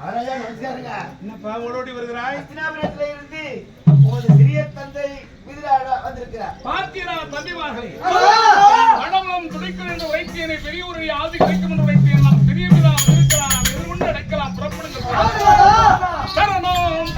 மகாராஜா நமஸ்காரங்க. என்னப்பா ஓடோடி வருகிறாய்? அஸ்தினாபுரத்துல இருந்து உமது சிறிய தந்தை விதிராட வந்திருக்கிறார். பார்த்தீரா தம்பிமார்களே ஆமா. மடமலம் துடிக்கும் என்று வைத்தியனை பெரியவருடைய ஆதி கிடைக்கும் என்று வைத்தியன் நாம் பெரிய விழா இருக்கிறான் எதிர்கொண்டு அடைக்கலாம் புறப்படுங்கள். சரணம்.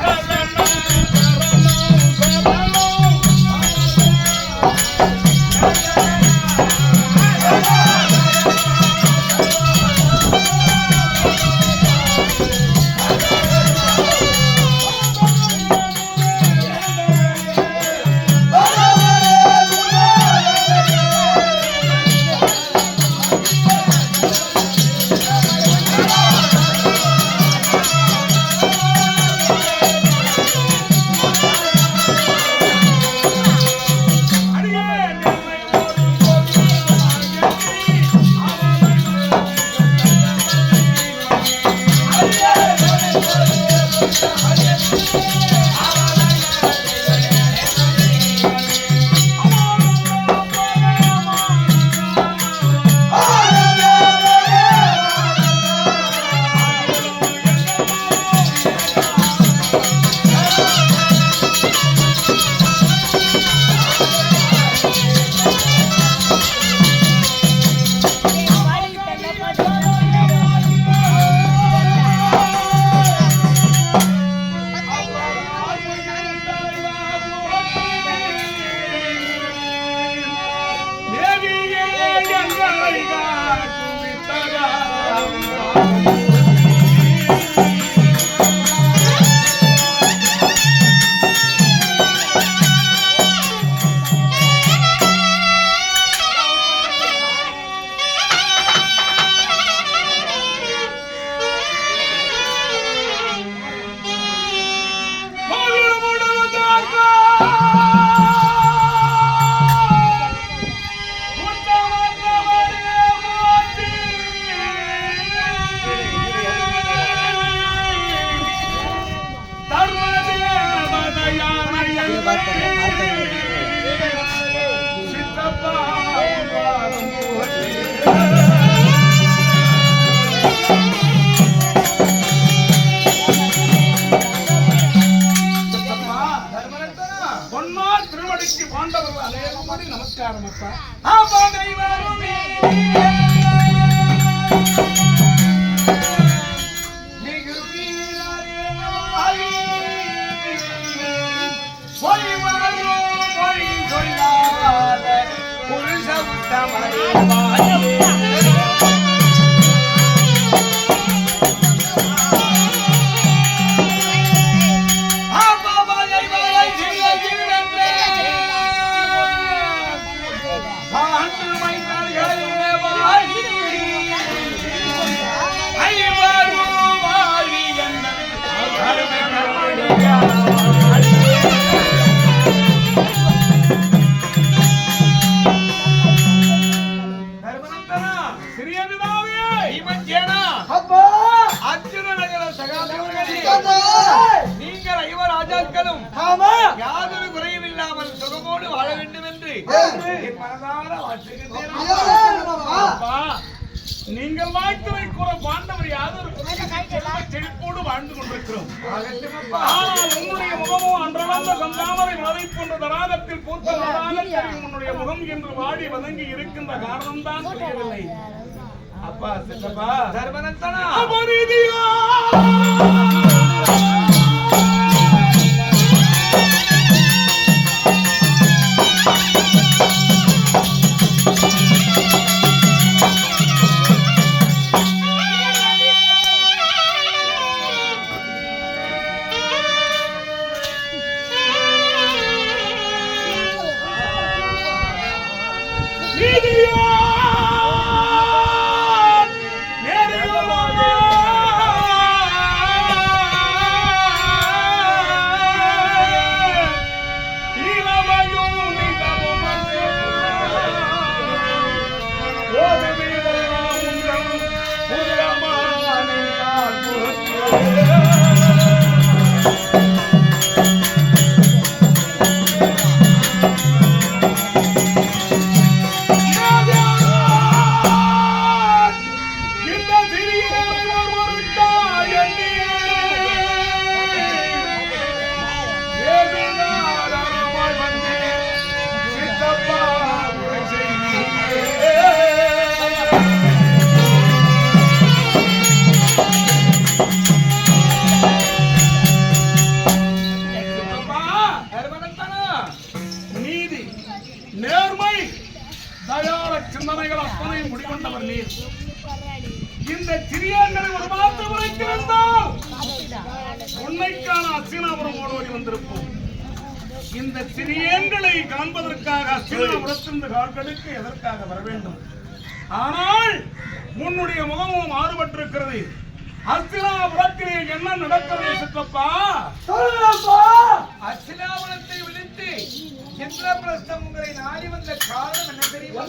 哎呀妈 நீங்கள் வாழ்த்துரை கூற பாண்டவர் யாதொரு செழிப்போடு வாழ்ந்து கொண்டிருக்கிறோம். ஆனால் உன்னுடைய முகமோ அன்றளந்த சந்தாமரை மலை போன்ற தடாகத்தில் பூத்த உன்னுடைய முகம் என்று வாடி வதங்கி இருக்கின்ற காரணம்தான் புரியவில்லை. அப்பா சித்தப்பா. சர்வனந்தனா அபரிதியா! உன்னைக்கான அசினாபுரம் ஓடோடி வந்திருப்போம். இந்த சிறியங்களை காண்பதற்காக அசினாபுரத்திலிருந்து கால்களுக்கு எதற்காக வர வேண்டும்? ஆனால் உன்னுடைய முகமும் மாறுபட்டிருக்கிறது. அஸ்தினாபுரத்திலே என்ன நடக்கிறது சித்தப்பா? அசிலாவனத்தை விடுத்து இந்திரபிரஸ்தம் உங்களை நாடி வந்த காரணம் என்ன தெரியுமா?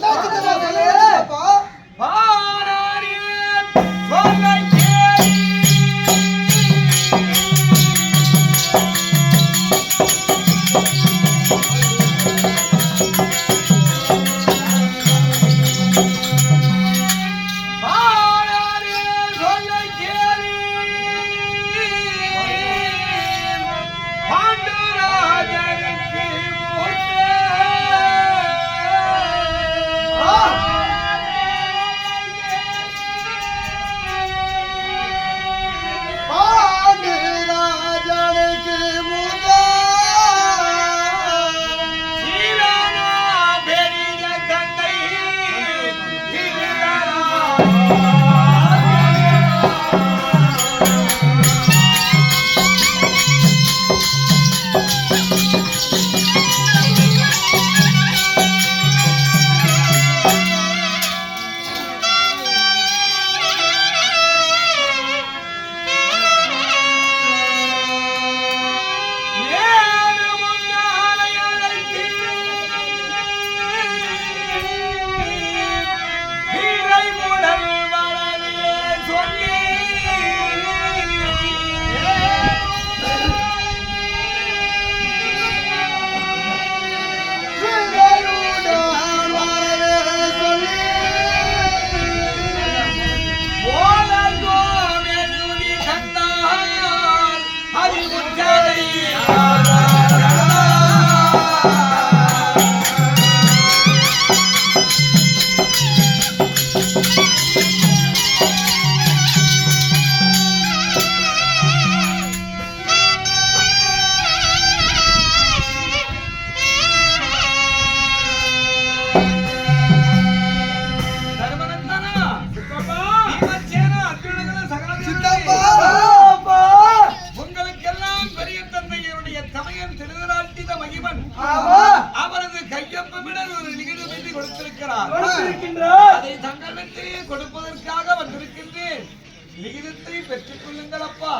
அப்பா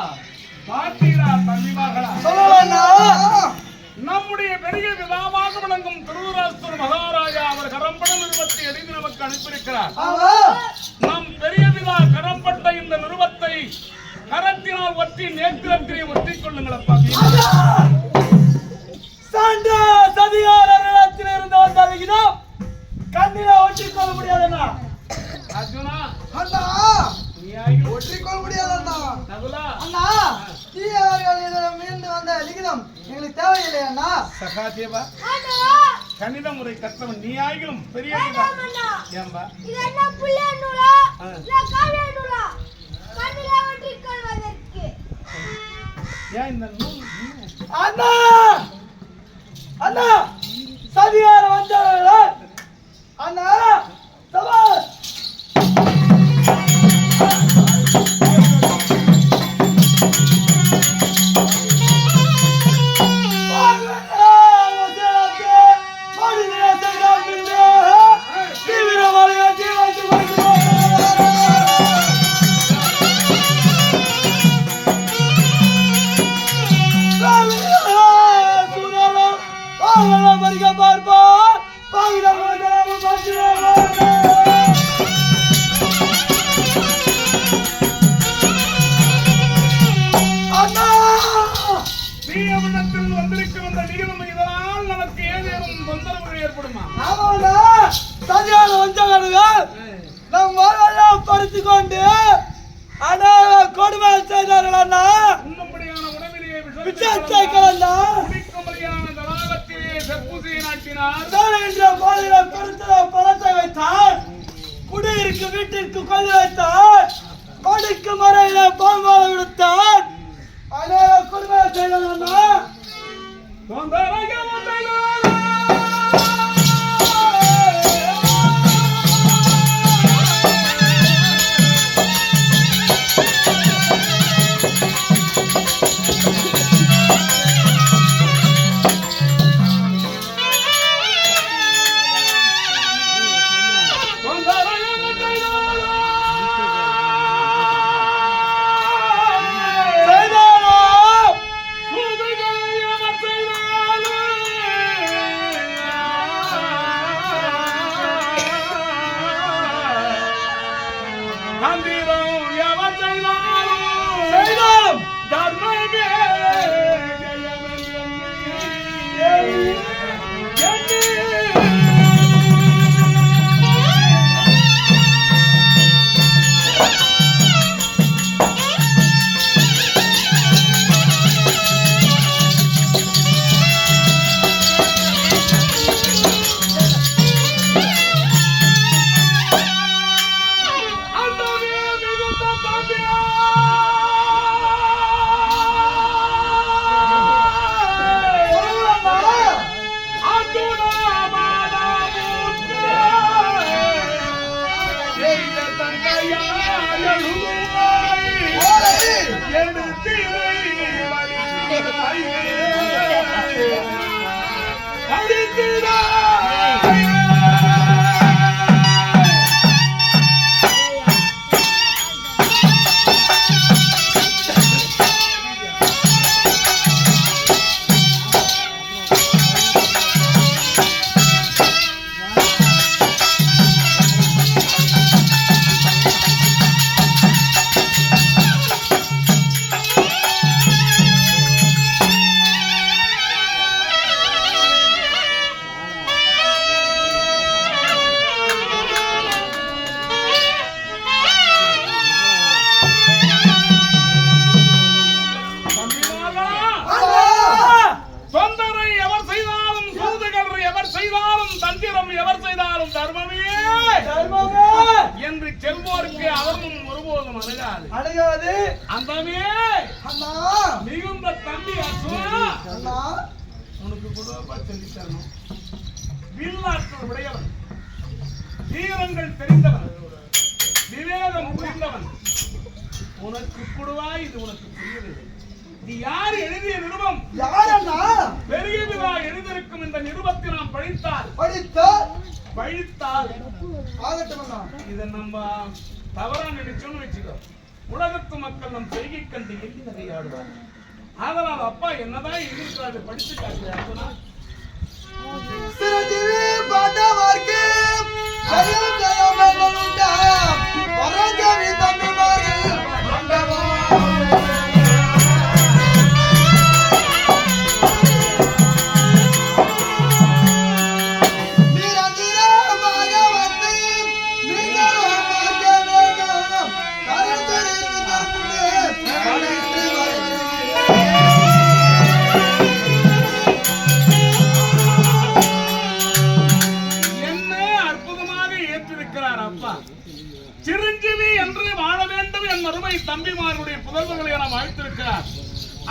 பார்த்தீரா தம்பி மகளா நம்முடைய பெரிய விழாவாக விளங்கும் திருவராஸ்தூர் மகாராஜா அவர் கடம்பட நிறுவத்தை எழுதி நமக்கு அனுப்பியிருக்கிறார். நம் பெரிய விழா கடம்பட்ட இந்த நிறுவத்தை கரத்தினால் ஒற்றி நேத்திரத்திலே ஒற்றிக் கொள்ளுங்கள் அப்பா கண்ணில ஒட்டிக் கொள்ள முடியாதுண்ணா. அர்ஜுனா அண்ணா. நீ ஆகி ஒட்டிக் கொள்ள முடியாதுண்ணா நகுலா. அண்ணா தீ அவர்கள் மீண்டு வந்த லிகிதம் எங்களுக்கு தேவையில்லை அண்ணா. சகாதேவா கணித முறை கற்றவன் நீ ஆகிலும் பெரிய ஏம்பா ஏன் இந்த நூல் நூல் அண்ணா! அண்ணா! சதிகார வந்தவர்கள்! அண்ணா! செப்புசை நாட்டினார் என்ற மாதிரில பெருத்த பணத்தை வைத்தார். குடியிருக்கு வீட்டிற்கு கொண்டு வைத்தார். கொடுக்கு மறையில பாம்பால விடுத்தார் அண்ணா கொடுமை செய்தார் உனக்கு குடும்ப சொல்லி தரணும் வில்லாற்றல் உடையவன். வீரங்கள் தெரிந்தவன். விவேகம் புரிந்தவன். உனக்கு குடுவா இது உனக்கு புரியவில்லை. நீ யார் எழுதிய நிருபம்? யாரண்ணா? பெரிய விழா எழுதியிருக்கும் இந்த நிருபத்தை நாம் படித்தால் படித்த பழித்தால். ஆகட்டும் இதை நம்ம தவறா நினைச்சோம்னு வச்சுக்கோ. உலகத்து மக்கள் நம் செய்கை கண்டு எள்ளி நகையாடுவார் ஆதலால் அப்பா என்னதான் எழுதியிருக்காரு படிச்சு காட்டுறாருன்னா மறுமை தம்பிமாருடைய புதல்வர்களை நாம் வாழ்த்திருக்கிறார்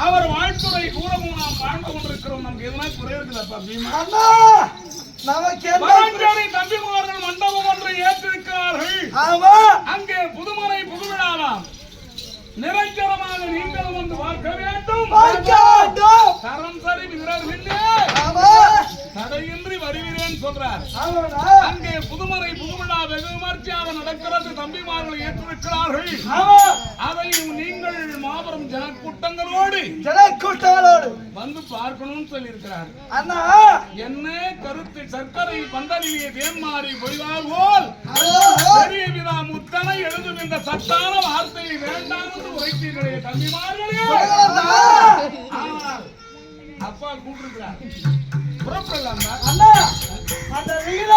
அவர் வாழ்த்துறை கூறவும் நாம் வாழ்ந்து கொண்டிருக்கிறோம். நமக்கு எதுனா குறை இருக்குதாப்பா பீமா? நமக்கு தம்பிமார்கள் மண்டபம் ஒன்றை ஏற்றிருக்கிறார்கள். அங்கே புதுவிழாவாம் வந்து பார்க்க வேண்டும். தரம் சரி வீரர்களே தடையின்றி வருகிறேன் சொல்றார். அங்கே புதுமறை புதுவிழா வெகு விமர்சையாக நடக்கிறது. தம்பிமார்கள் ஏற்றிருக்கிறார்கள் அதையும் நீங்கள் மாபெரும் ஜனக்கூட்டங்களோடு ஜனக்கூட்டங்களோடு வந்து பார்க்கணும்னு அண்ணா. என்ன கருத்து சர்க்கரை பந்தறிவிய தேன்மாறி பொய்தால் போல். பெரிய விதா முத்தனை இந்த சத்தான வார்த்தையை வேண்டாம் என்று உரைத்தீர்களே தம்பிமார்களே. அப்பா கூட்டிருக்கிறார் புறப்படலாமா அண்ணா அந்த விகிதத்தை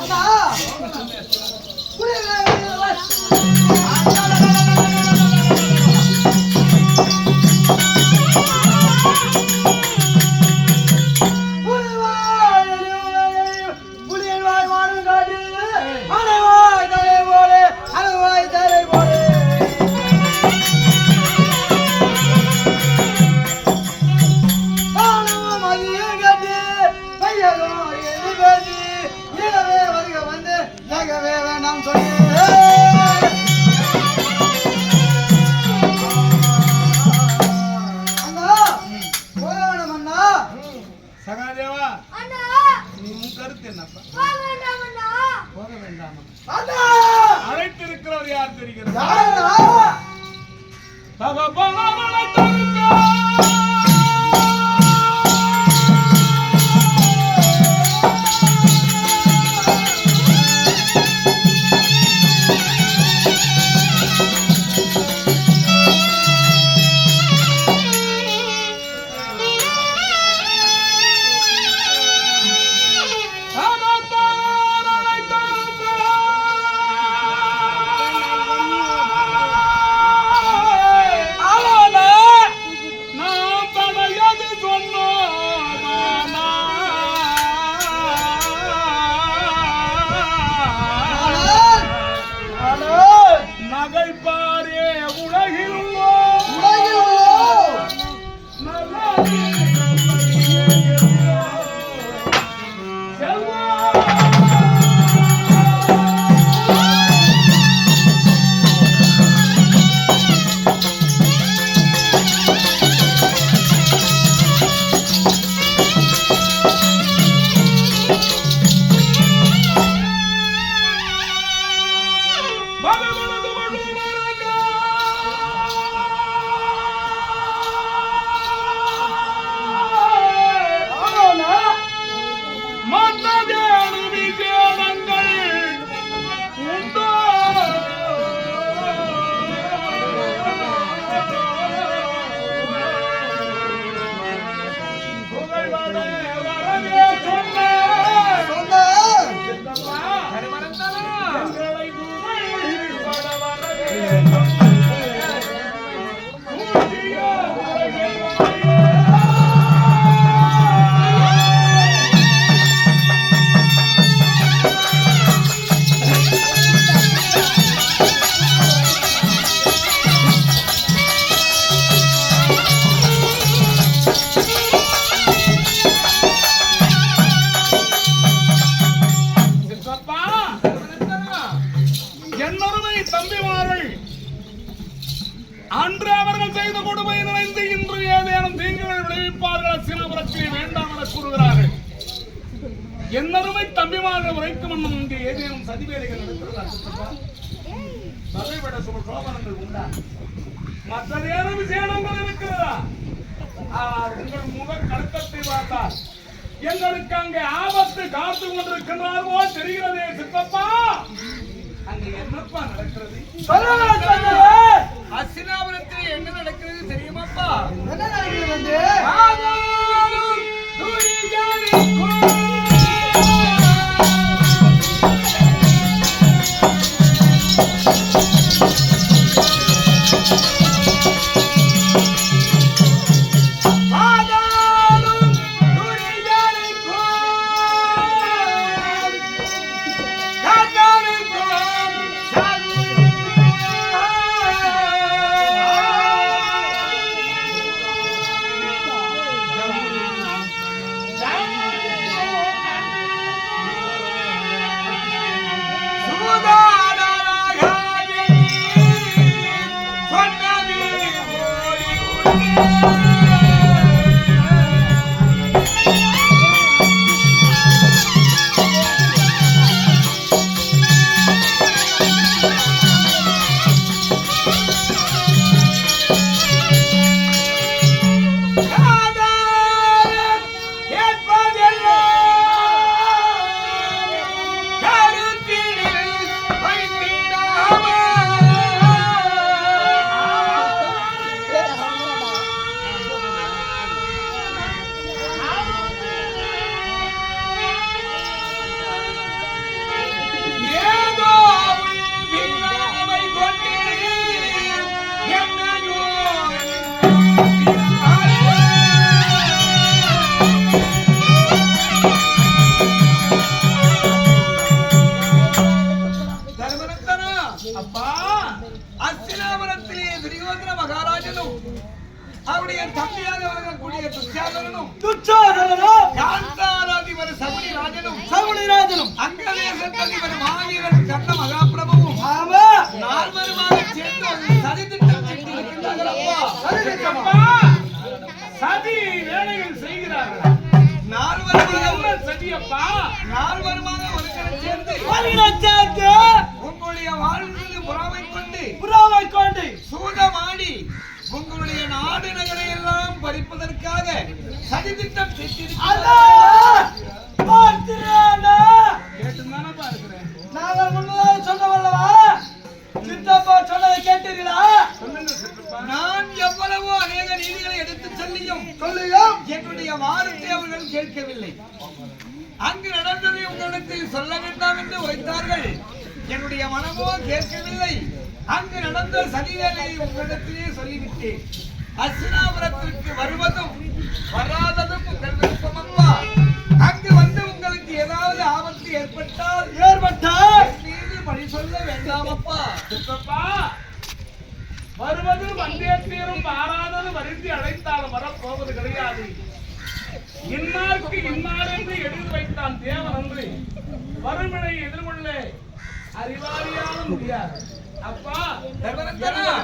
அண்ணா Bye.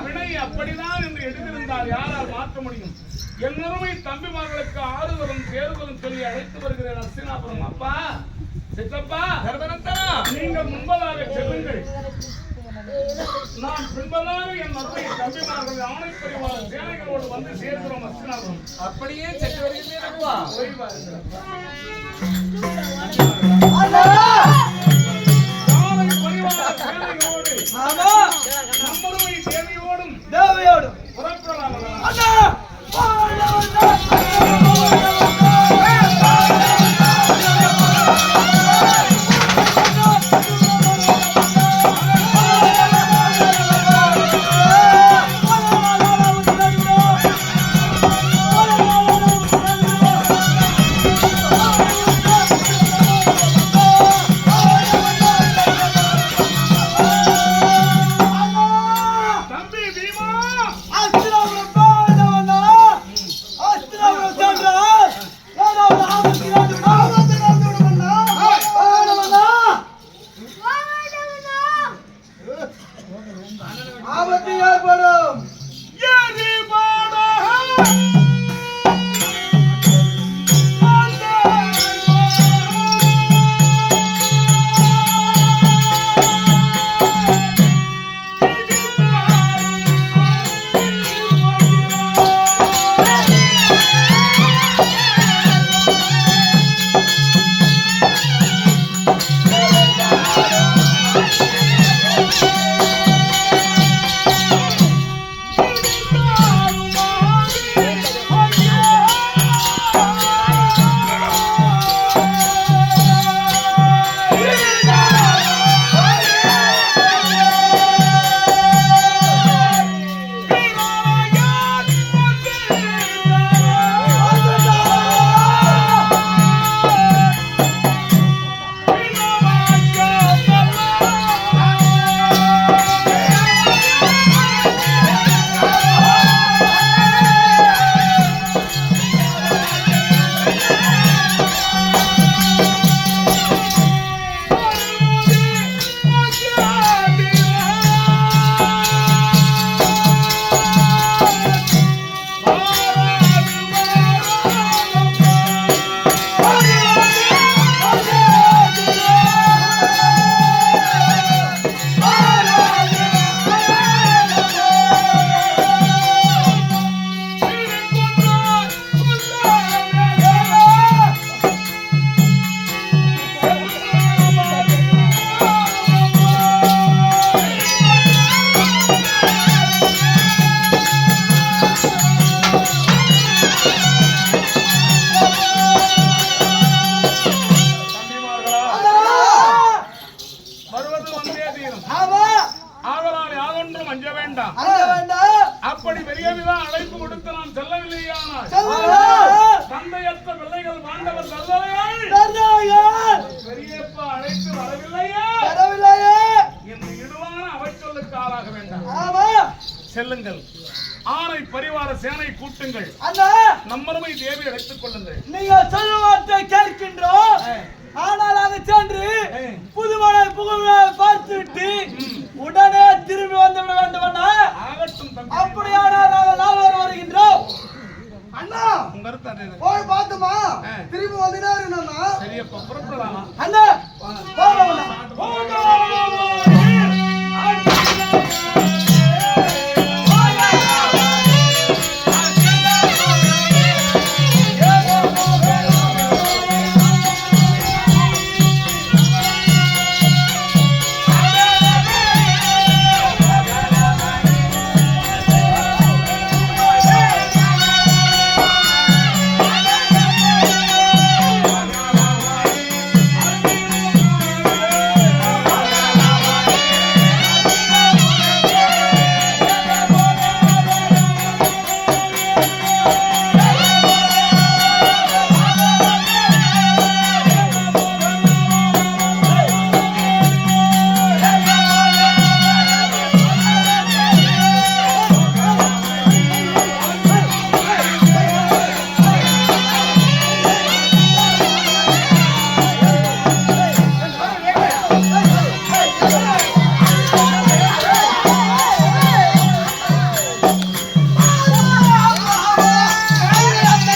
வினை அப்படிதான் என்று எடுத்திருந்தால் யாரால் மாற்ற முடியும்? என்னுமை தம்பிமார்களுக்கு ஆறுதலும் பேருதலும் சொல்லி அழைத்து வருகிறேன் அர்ச்சனாபுரம். அப்பா சித்தப்பா நீங்கள் முன்பதாக செல்லுங்கள். நான் பின்பதாக என் மக்களை தம்பிமார்கள் ஆணை பரிவார வந்து சேர்க்கிறோம் அர்ச்சனாபுரம். அப்படியே சென்று வருகிறேன் அப்பா? வேண்டாம். அப்படி அழைப்பு கொடுத்து நாம் செல்லவில்லையானால் தந்தையற்ற பிள்ளைகள் மாண்டவர் தருதலையாள் பெரியப்பா அழைத்து வரவில்லையா. வரவில்லையே. என்று இடுவான அவச்சொல்லுக்கு ஆளாக வேண்டாம். ஆமா. செல்லுங்கள். ஆணை பரிவார சேனை கூட்டுங்கள். அண்ணா. நம்மருமை தேவி அழைத்துக் கொள்ளுங்கள். நீங்க சொல்லும் வார்த்தை கேட்கின்றோம். ஆனால் அங்கு சென்று புதுமண புகழ பார்த்து விட்டு உடனே திரும்பி வந்து என்னன்னா பதினாறு அண்ணா